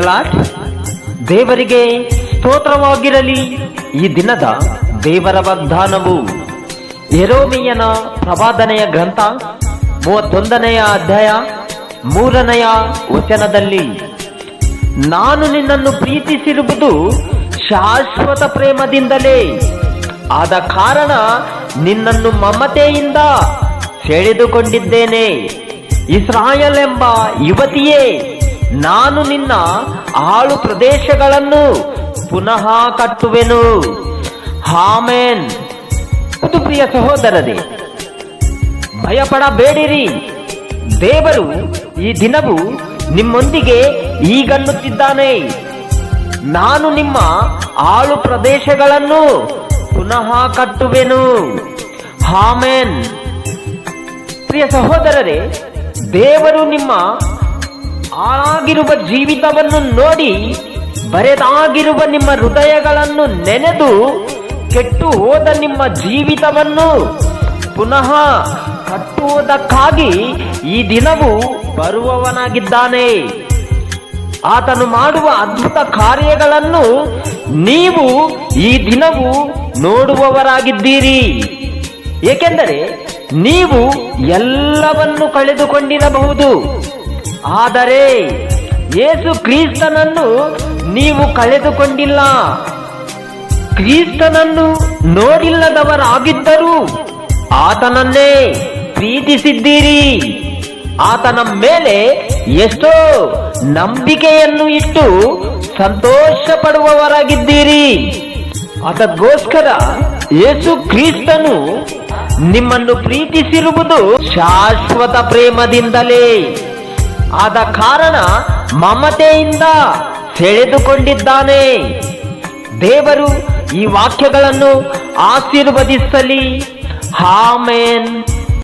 Lord. ದೇವರಿಗೆ ಸ್ತೋತ್ರವಾಗಿರಲಿ. ಈ ದಿನದ ದೇವರ ವಾಗ್ದಾನವು ಎರೋಮಿಯನ ಪ್ರವಾದನೆಯ ಗ್ರಂಥ ಮೂವತ್ತೊಂದನೆಯ ಅಧ್ಯಾಯ ಮೂರನೆಯ ವಚನದಲ್ಲಿ. ನಾನು ನಿನ್ನನ್ನು ಪ್ರೀತಿಸಿರುವುದು ಶಾಶ್ವತ ಪ್ರೇಮದಿಂದಲೇ. ಆದ ಕಾರಣ ನಿನ್ನನ್ನು ಮಮತೆಯಿಂದ ಸೆಳೆದುಕೊಂಡಿದ್ದೇನೆ ಇಸ್ರಾಯಲ್ ಎಂಬ ಯುವತಿಯೇ, ನಾನು ನಿನ್ನ ಆಳು ಪ್ರದೇಶಗಳನ್ನು ಪುನಃ ಕಟ್ಟುವೆನು. ಹಾಮೇನ್. ಪ್ರಿಯ ಸಹೋದರರೇ, ಭಯಪಡಬೇಡಿರಿ. ದೇವರು ಈ ದಿನವು ನಿಮ್ಮೊಂದಿಗೆ ಈಗನ್ನುತ್ತಿದ್ದಾನೆ ನಾನು ನಿಮ್ಮ ಆಳು ಪ್ರದೇಶಗಳನ್ನು ಪುನಃ ಕಟ್ಟುವೆನು. ಹಾಮೇನ್. ಪ್ರಿಯ ಸಹೋದರರೇ, ದೇವರು ನಿಮ್ಮ ಆಳಾಗಿರುವ ಜೀವಿತವನ್ನು ನೋಡಿ ಬರೆದಾಗಿರುವ ನಿಮ್ಮ ಹೃದಯಗಳನ್ನು ನೆನೆದು ಕೆಟ್ಟು ಹೋದ ನಿಮ್ಮ ಜೀವಿತವನ್ನು ಪುನಃ ಕಟ್ಟುವುದಕ್ಕಾಗಿ ಈ ದಿನವು ಬರುವವನಾಗಿದ್ದಾನೆ. ಆತನು ಮಾಡುವ ಅದ್ಭುತ ಕಾರ್ಯಗಳನ್ನು ನೀವು ಈ ದಿನವು ನೋಡುವವರಾಗಿದ್ದೀರಿ. ಏಕೆಂದರೆ ನೀವು ಎಲ್ಲವನ್ನು ಕಳೆದುಕೊಂಡಿರಬಹುದು. ಆದರೆ ಯೇಸು ಕ್ರಿಸ್ತನನ್ನು ನೀವು ಕಳೆದುಕೊಂಡಿಲ್ಲ. ಕ್ರಿಸ್ತನನ್ನು ನೋಡಿಲ್ಲದವರಾಗಿದ್ದರೂ ಆತನನ್ನೇ ಪ್ರೀತಿಸಿದ್ದೀರಿ. ಆತನ ಮೇಲೆ ಎಷ್ಟೋ ನಂಬಿಕೆಯನ್ನು ಇಟ್ಟು ಸಂತೋಷ ಪಡುವವರಾಗಿದ್ದೀರಿ ಅದಕ್ಕೋಸ್ಕರ ಯೇಸು ಕ್ರಿಸ್ತನು ನಿಮ್ಮನ್ನು ಪ್ರೀತಿಸಿರುವುದು ಶಾಶ್ವತ ಪ್ರೇಮದಿಂದಲೇ. ಆದ ಕಾರಣ ಮಮತೆಯಿಂದ ಸೆಳೆದುಕೊಂಡಿದ್ದಾನೆ. ದೇವರು ಈ ವಾಕ್ಯಗಳನ್ನು ಆಶೀರ್ವದಿಸಲಿ. ಹಾಮೇನ್